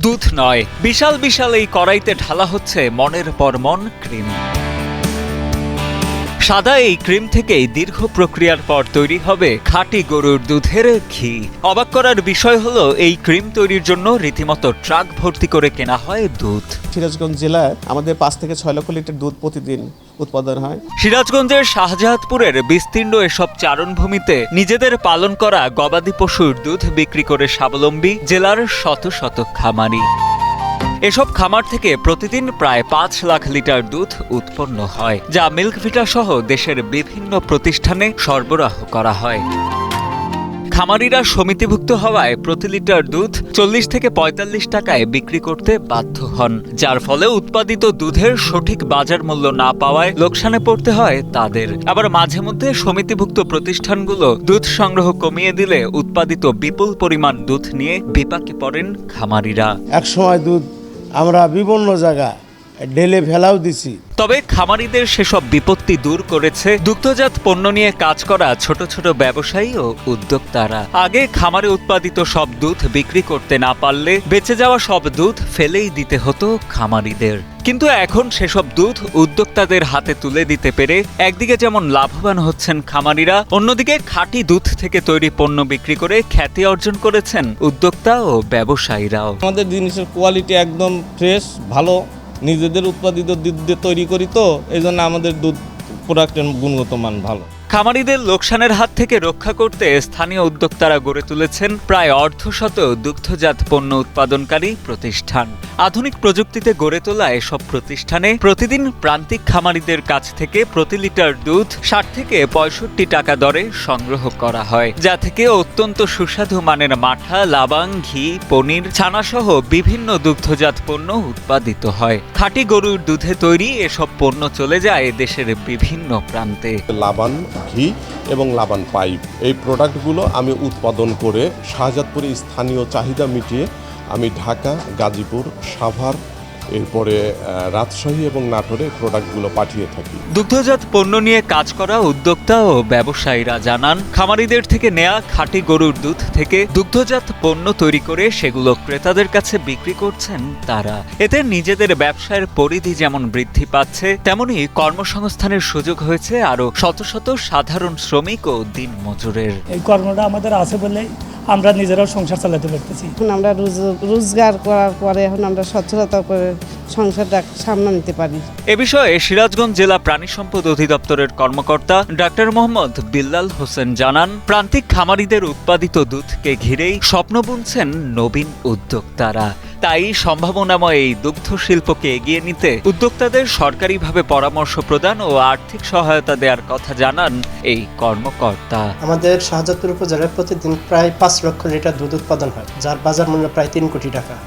দুধ নয়। বিশাল বিশাল এই কড়াইতে ঢালা হচ্ছে মনের পর মন ক্রিম। সাদা এই ক্রিম থেকেই দীর্ঘ প্রক্রিয়ার পর তৈরি হবে খাঁটি গরুর দুধের ঘি। অবাক করার বিষয় হলো এই ক্রিম তৈরির জন্য রীতিমতো ট্রাক ভর্তি করে কেনা হয় দুধ। সিরাজগঞ্জ জেলায় আমাদের পাঁচ থেকে ছয় লক্ষ লিটার দুধ প্রতিদিন উৎপাদন হয়। সিরাজগঞ্জের শাহজাহাতপুরের বিস্তীর্ণ এসব চারণভূমিতে নিজেদের পালন করা গবাদি পশুর দুধ বিক্রি করে স্বাবলম্বী জেলার শত শত খামারি। এসব খামার থেকে প্রতিদিন প্রায় পাঁচ লাখ লিটার দুধ উৎপন্ন হয়, যা মিল্ক ভিটা সহ দেশের বিভিন্ন প্রতিষ্ঠানে সরবরাহ করা হয়। খামারিরা সমিতিভুক্ত হওয়ায় প্রতি লিটার দুধ চল্লিশ থেকে পঁয়তাল্লিশ টাকায় বিক্রি করতে বাধ্য হন, যার ফলে উৎপাদিত দুধের সঠিক বাজার মূল্য না পাওয়ায় লোকসানে পড়তে হয় তাদের। আবার মাঝে মধ্যে সমিতিভুক্ত প্রতিষ্ঠানগুলো দুধ সংগ্রহ কমিয়ে দিলে উৎপাদিত বিপুল পরিমাণ দুধ নিয়ে বিপাকে পড়েন খামারিরা। এক সময় দুধ আমরা বিভিন্ন জায়গা ঢেলে ফেলাও দিছি। তবে খামারিদের সেসব বিপত্তি দূর করেছে দুগ্ধজাত পণ্য নিয়ে কাজ করা ছোট ছোট ব্যবসায়ী ও উদ্যোক্তারা। আগে খামারে উৎপাদিত সব দুধ বিক্রি করতে না পারলে বেঁচে যাওয়া সব দুধ ফেলেই দিতে হতো খামারিদের। কিন্তু এখন সেসব দুধ উদ্যোক্তাদের হাতে তুলে দিতে পেরে একদিকে যেমন লাভবান হচ্ছেন খামারিরা অন্যদিকে খাঁটি দুধ থেকে তৈরি পণ্য বিক্রি করে খ্যাতি অর্জন করেছেন উদ্যোক্তা ও ব্যবসায়ীরাও। আমাদের জিনিসের কোয়ালিটি একদম ফ্রেশ ভালো। নিজেদের উৎপাদিত দুধ দিয়ে তৈরি করি তো, এই জন্য আমাদের দুধ প্রোডাক্টের গুণগত মান ভালো। খামারিদের লোকসানের হাত থেকে রক্ষা করতে স্থানীয় উদ্যোক্তারা গড়ে তুলেছেন প্রায় অর্ধশত দুগ্ধজাত পণ্য উৎপাদনকারী প্রতিষ্ঠান। আধুনিক প্রযুক্তিতে গড়ে তোলা এসব প্রতিষ্ঠানে প্রতিদিন প্রান্তিক খামারিদের কাছ থেকে প্রতি লিটার দুধ ষাট থেকে পঁয়ষট্টি টাকা দরে সংগ্রহ করা হয়, যা থেকে অত্যন্ত সুস্বাদু মানের মাঠা, লাবাং, ঘি, পনির, ছানাসহ বিভিন্ন দুগ্ধজাত পণ্য উৎপাদিত হয়। খাঁটি গরুর দুধে তৈরি এসব পণ্য চলে যায় দেশের বিভিন্ন প্রান্তে। লাবান ঘি এবং লাবান পাইপ। এই প্রোডাক্টগুলো আমি উৎপাদন করে শাহজাদপুরে স্থানীয় চাহিদা মিটিয়ে আমি ঢাকা, গাজীপুর, সাভার এরপরে রাজশাহী এবং নাটোরে প্রোডাক্টগুলো পাঠিয়ে থাকি। দুগ্ধজাত পণ্য নিয়ে কাজ করা উদ্যোক্তা ও ব্যবসায়ীরা জানান খামারিদের থেকে নেয়া খাঁটি গরুর দুধ থেকে দুগ্ধজাত পণ্য তৈরি করে সেগুলো ক্রেতাদের কাছে বিক্রি করছেন তারা। এতে নিজেদের ব্যবসায়ের পরিধি যেমন বৃদ্ধি পাচ্ছে তেমনি কর্মসংস্থানের সুযোগ হয়েছে আরও শত শত সাধারণ শ্রমিক ও দিন মজুরের এই কর্মটা আমাদের আছে বলে আমরা নিজেরাও সংসার চালাতে পারতেছি। এখন আমরা রোজগার করার পরে এখন আমরা সচ্ছলতা করে সংসারটা সামনে নিতে পারি। এ বিষয়ে সিরাজগঞ্জ জেলা প্রাণী সম্পদ অধিদপ্তরের কর্মকর্তা ডাক্তার মোহাম্মদ বিল্লাল হোসেন জানান প্রান্তিক খামারিদের উৎপাদিত দুধকে ঘিরেই স্বপ্ন বুনছেন নবীন উদ্যোক্তারা। তাই সম্ভাবনাময় এই দুগ্ধ শিল্পকে এগিয়ে নিতে উদ্যোক্তাদের সরকারিভাবে পরামর্শ প্রদান ও আর্থিক সহায়তা দেওয়ার কথা জানান এই কর্মকর্তা। আমাদের শাহজাদপুর উপজেলায় প্রতিদিন প্রায় পাঁচ লক্ষ লিটার দুধ উৎপাদন হয় যার বাজার মূল্য প্রায় তিন কোটি টাকা।